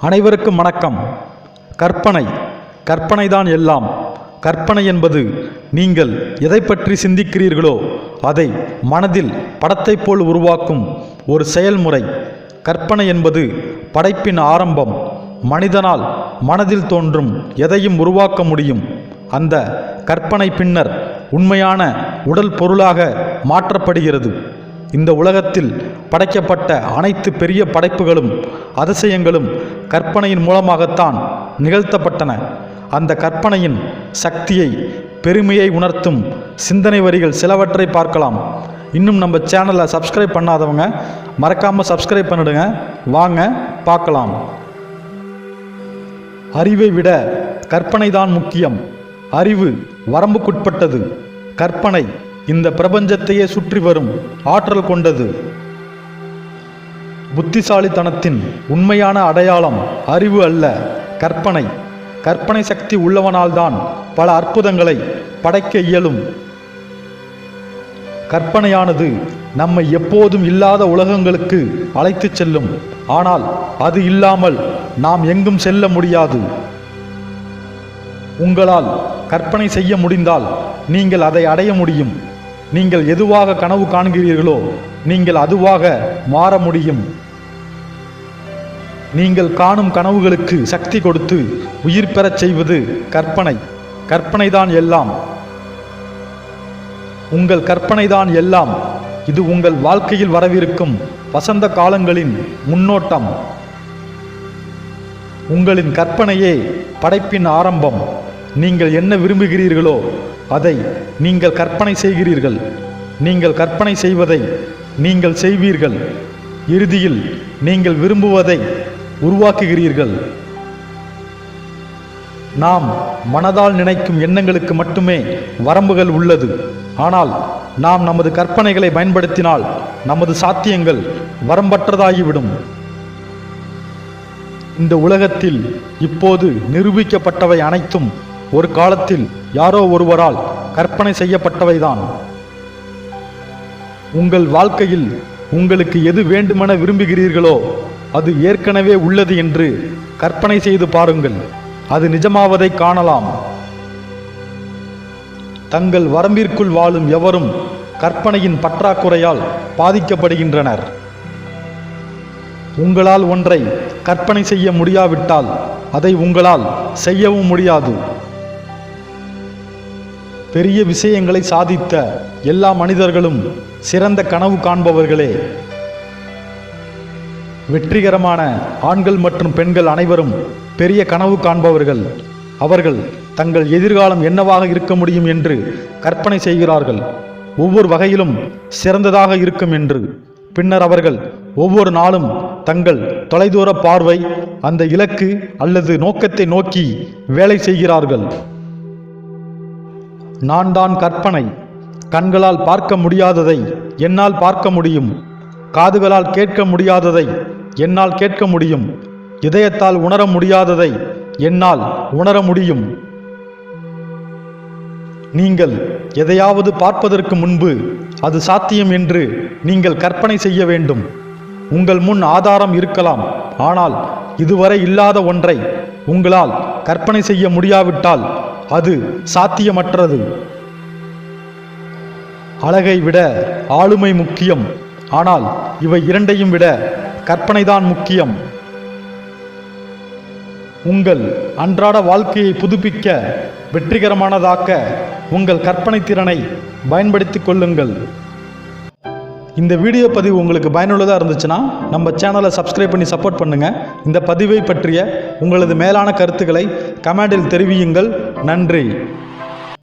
அனைவருக்கும் வணக்கம். கற்பனை கற்பனை தான் எல்லாம். கற்பனை என்பது நீங்கள் எதை பற்றி சிந்திக்கிறீர்களோ அதை மனதில் படத்தைப் போல் உருவாக்கும் ஒரு செயல்முறை. கற்பனை என்பது படைப்பின் ஆரம்பம். மனிதனால் மனதில் தோன்றும் எதையும் உருவாக்க முடியும். அந்த கற்பனை பின்னர் உண்மையான உடல் பொருளாக மாற்றப்படுகிறது. இந்த உலகத்தில் படைக்கப்பட்ட அனைத்து பெரிய படைப்புகளும் அதிசயங்களும் கற்பனையின் மூலமாகத்தான் நிகழ்த்தப்பட்டன. அந்த கற்பனையின் சக்தியை பெருமையை உணர்த்தும் சிந்தனை வரிகள் சிலவற்றை பார்க்கலாம். இன்னும் நம்ம சேனலை சப்ஸ்கிரைப் பண்ணாதவங்க மறக்காமல் சப்ஸ்கிரைப் பண்ணிடுங்க. வாங்க பார்க்கலாம். அறிவை விட கற்பனை தான் முக்கியம். அறிவு வரம்புக்குட்பட்டது. கற்பனை இந்த பிரபஞ்சத்தையே சுற்றி வரும் ஆற்றல் கொண்டது. புத்திசாலித்தனத்தின் உண்மையான அடையாளம் அறிவு அல்ல கற்பனை. கற்பனை சக்தி உள்ளவனால்தான் பல அற்புதங்களை படைக்க இயலும். கற்பனையானது நம்மை எப்போதும் இல்லாத உலகங்களுக்கு அழைத்துச் செல்லும். ஆனால் அது இல்லாமல் நாம் எங்கும் செல்ல முடியாது. உங்களால் கற்பனை செய்ய முடிந்தால் நீங்கள் அதை அடைய முடியும். நீங்கள் எதுவாக கனவு காண்கிறீர்களோ நீங்கள் அதுவாக மாற முடியும். நீங்கள் காணும் கனவுகளுக்கு சக்தி கொடுத்து உயிர் பெறச் செய்வது கற்பனை. கற்பனைதான் எல்லாம். உங்கள் கற்பனைதான் எல்லாம். இது உங்கள் வாழ்க்கையில் வரவிருக்கும் வசந்த காலங்களின் முன்னோட்டம். உங்களின் கற்பனையே படைப்பின் ஆரம்பம். நீங்கள் என்ன விரும்புகிறீர்களோ அதை நீங்கள் கற்பனை செய்கிறீர்கள். நீங்கள் கற்பனை செய்வதை நீங்கள் செய்வீர்கள். இறுதியில் நீங்கள் விரும்புவதை உருவாக்குகிறீர்கள். நாம் மனதால் நினைக்கும் எண்ணங்களுக்கு மட்டுமே வரம்புகள் உள்ளது. ஆனால் நாம் நமது கற்பனைகளை பயன்படுத்தினால் நமது சாத்தியங்கள் வரம்பற்றதாகிவிடும். இந்த உலகத்தில் இப்போது நிரூபிக்கப்பட்டவை அனைத்தும் ஒரு காலத்தில் யாரோ ஒருவரால் கற்பனை செய்யப்பட்டவைதான். உங்கள் வாழ்க்கையில் உங்களுக்கு எது வேண்டுமென விரும்புகிறீர்களோ அது ஏற்கனவே உள்ளது என்று கற்பனை செய்து பாருங்கள். அது நிஜமாவதை காணலாம். தங்கள் வரம்பிற்குள் வாழும் எவரும் கற்பனையின் பற்றாக்குறையால் பாதிக்கப்படுகின்றனர். உங்களால் ஒன்றை கற்பனை செய்ய முடியாவிட்டால் அதை உங்களால் செய்யவும் முடியாது. பெரிய விஷயங்களை சாதித்த எல்லா மனிதர்களும் சிறந்த கனவு காண்பவர்களே வெற்றிகரமான ஆண்கள் மற்றும் பெண்கள் அனைவரும் பெரிய கனவு காண்பவர்கள். அவர்கள் தங்கள் எதிர்காலம் என்னவாக இருக்க முடியும் என்று கற்பனை செய்கிறார்கள். ஒவ்வொரு வகையிலும் சிறந்ததாக இருக்கும் என்று. பின்னர் அவர்கள் ஒவ்வொரு நாளும் தங்கள் தொலைதூர பார்வை அந்த இலக்கு அல்லது நோக்கத்தை நோக்கி வேலை செய்கிறார்கள். நான் தான் கற்பனை. கண்களால் பார்க்க முடியாததை என்னால் பார்க்க முடியும். காதுகளால் கேட்க முடியாததை என்னால் கேட்க முடியும். இதயத்தால் உணர முடியாததை என்னால் உணர முடியும். நீங்கள் எதையாவது பார்ப்பதற்கு முன்பு அது சாத்தியம் என்று நீங்கள் கற்பனை செய்ய வேண்டும். உங்கள் முன் ஆதாரம் இருக்கலாம். ஆனால் இதுவரை இல்லாத ஒன்றை உங்களால் கற்பனை செய்ய முடியாவிட்டால் அது சாத்தியமற்றது. அழகை விட ஆளுமை முக்கியம். ஆனால் இவை இரண்டையும் விட கற்பனைதான் முக்கியம். உங்கள் அன்றாட வாழ்க்கையை புதுப்பிக்க வெற்றிகரமானதாக்க உங்கள் கற்பனை திறனை பயன்படுத்திக் கொள்ளுங்கள். இந்த வீடியோ பதிவு உங்களுக்கு பயனுள்ளதாக இருந்துச்சுன்னா நம்ம சேனலை சப்ஸ்கிரைப் பண்ணி சப்போர்ட் பண்ணுங்கள் இந்த பதிவை பற்றிய உங்களது மேலான கருத்துக்களை கமெண்டில் தெரிவியுங்கள். நன்றி.